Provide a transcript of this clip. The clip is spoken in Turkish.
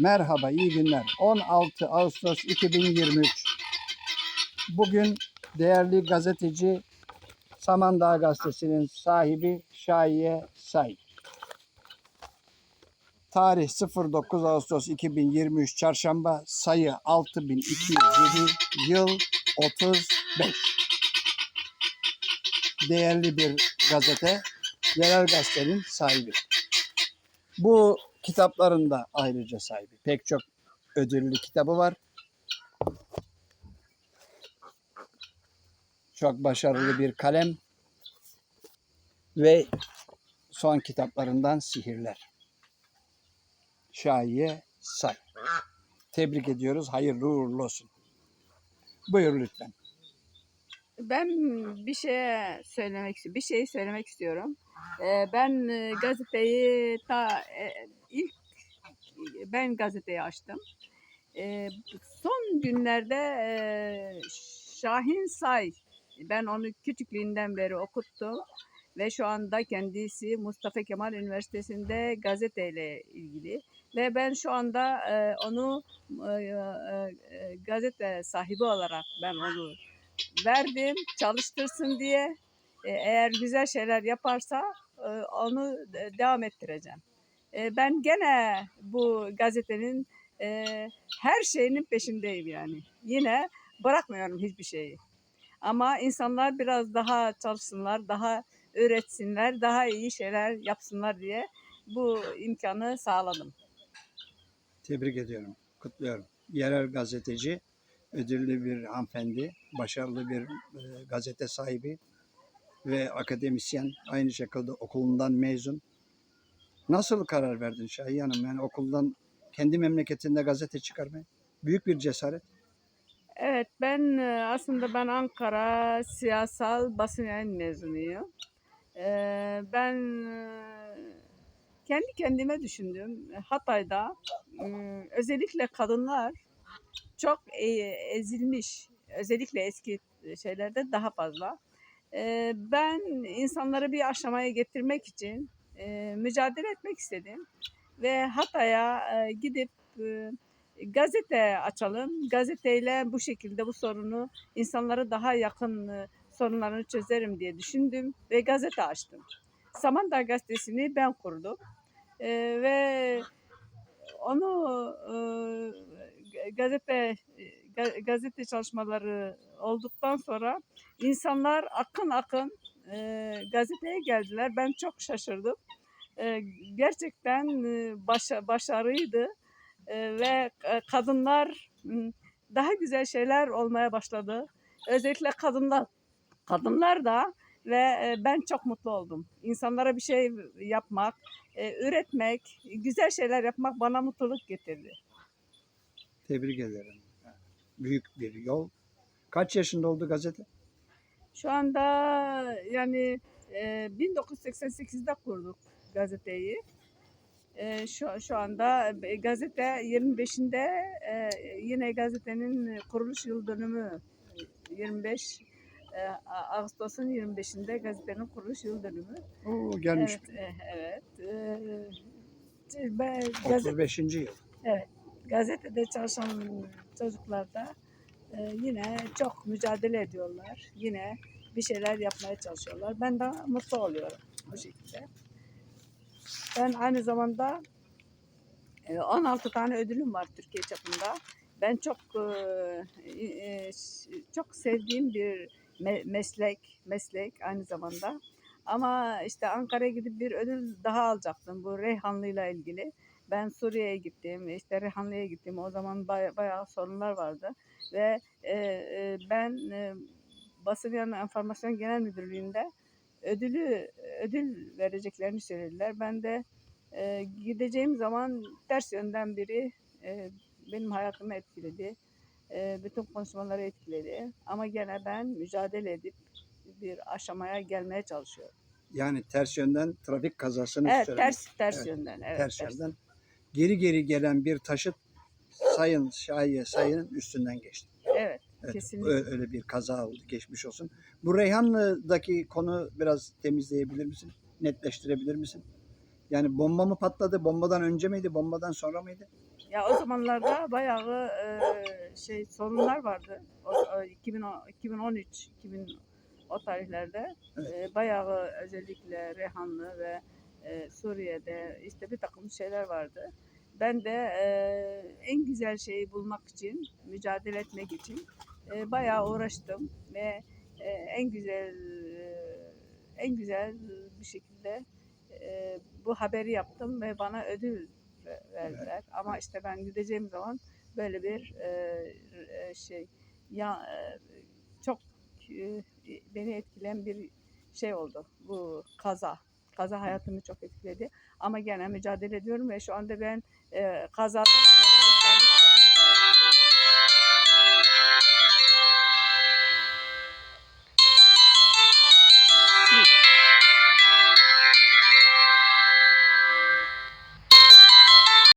Merhaba, iyi günler. 16 Ağustos 2023. Bugün değerli gazeteci Samandağ Gazetesi'nin sahibi Şahiye Say. Tarih 09 Ağustos 2023 Çarşamba sayı 6207 yıl 35. Değerli bir gazete, yerel gazetenin sahibi. Bu kitapların da ayrıca sahibi. Pek çok ödüllü kitabı var. Çok başarılı bir kalem ve son kitaplarından Sihirler. Şahiye Say. Tebrik ediyoruz. Hayırlı uğurlu olsun. Buyur lütfen. Ben bir şeye söylemek bir şey söylemek istiyorum. Ee, ben e, gazeteyi ta e, ilk ben gazeteyi açtım. Ee, son günlerde e, Şahin Say ben onu küçüklüğünden beri okuttum ve şu anda kendisi Mustafa Kemal Üniversitesi'nde gazeteyle ilgili ve ben şu anda e, onu e, e, gazete sahibi olarak ben onu verdim çalıştırsın diye. E, Eğer güzel şeyler yaparsa e, onu de- devam ettireceğim. Ben gene bu gazetenin e, her şeyinin peşindeyim yani. Yine bırakmıyorum hiçbir şeyi. Ama insanlar biraz daha çalışsınlar, daha öğretsinler, daha iyi şeyler yapsınlar diye bu imkanı sağladım. Tebrik ediyorum. Kutluyorum. Yerel gazeteci, ödüllü bir hanımefendi, başarılı bir e, gazete sahibi ve akademisyen. Aynı şekilde okulundan mezun. Nasıl karar verdin Şahiye Hanım? Yani okuldan kendi memleketinde gazete çıkarmaya. Büyük bir cesaret. Evet ben e, aslında ben Ankara siyasal basın yayın mezunuyum. Ee, Ben e, kendi kendime düşündüm. Hatay'da e, özellikle kadınlar çok e, ezilmiş. Özellikle eski şeylerde daha fazla. Ben insanları bir aşamaya getirmek için e, mücadele etmek istedim. Ve Hatay'a e, gidip e, gazete açalım. Gazeteyle bu şekilde bu sorunu insanlara daha yakın e, sorunlarını çözerim diye düşündüm ve gazete açtım. Samandağ gazetesini ben kurdum. E, ve onu e, gazete ga- gazete çalışmaları olduktan sonra insanlar akın akın e, gazeteye geldiler. Ben çok şaşırdım. E, gerçekten e, başa, başarıydı E, ve e, kadınlar daha güzel şeyler olmaya başladı. Özellikle kadınlar kadınlar da ve e, ben çok mutlu oldum. İnsanlara bir şey yapmak, e, üretmek, güzel şeyler yapmak bana mutluluk getirdi. Tebrik ederim. Büyük bir yol. Kaç yaşında oldu gazete? Şu anda yani e, 1988'de kurduk gazeteyi. E, şu şu anda e, gazete 25'inde e, yine gazetenin kuruluş yıl dönümü e, 25 e, Ağustos'un 25'inde gazetenin kuruluş yıl dönümü. Oo, gelmiş. Evet, e, evet. E, ben gazete, 35. yıl. gazetede çalışan çocuklar da e, yine çok mücadele ediyorlar. Yine bir şeyler yapmaya çalışıyorlar. Ben de mutlu oluyorum bu şekilde. Ben aynı zamanda e, 16 tane ödülüm var Türkiye çapında. Ben çok e, e, çok sevdiğim bir me- meslek meslek aynı zamanda. Ama işte Ankara'ya gidip bir ödül daha alacaktım bu Reyhanlı'yla ilgili. Ben Suriye'ye gittim, işte Reyhanlı'ya gittim. O zaman baya- bayağı sorunlar vardı ve e, e, ben e, basın yanı enformasyon genel müdürlüğünde ödülü ödül vereceklerini söylediler. Ben de e, gideceğim zaman ters yönden biri e, benim hayatımı etkiledi. E, bütün konuşmaları etkiledi. Ama gene ben mücadele edip bir aşamaya gelmeye çalışıyorum. Yani ters yönden trafik kazasını Evet, ters ters Evet, yönden. Evet, ters ters. yönden. Geri geri gelen bir taşıt sayın Şahiye sayının üstünden geçti. Evet, Evet, Kesinlikle. öyle bir kaza oldu. Geçmiş olsun. Bu Reyhanlı'daki konu biraz temizleyebilir misin? Netleştirebilir misin? Yani bomba mı patladı? Bombadan önce miydi? Bombadan sonra mıydı? Ya o zamanlarda bayağı e, şey sorunlar vardı. O, o 2010 2013 2000 o tarihlerde Evet. e, bayağı özellikle Rehanlı ve e, Suriye'de işte bir takım şeyler vardı. Ben de e, en güzel şeyi bulmak için, mücadele etmek için e, bayağı uğraştım ve e, en güzel e, en güzel bir şekilde e, bu haberi yaptım ve bana ödül ve- verdiler. Ama işte ben gideceğim zaman böyle bir e, e, şey ya e, çok e, beni etkileyen bir şey oldu. Bu kaza. Kaza hayatımı çok etkiledi. Ama gene mücadele ediyorum ve şu anda ben e, kazadan sonra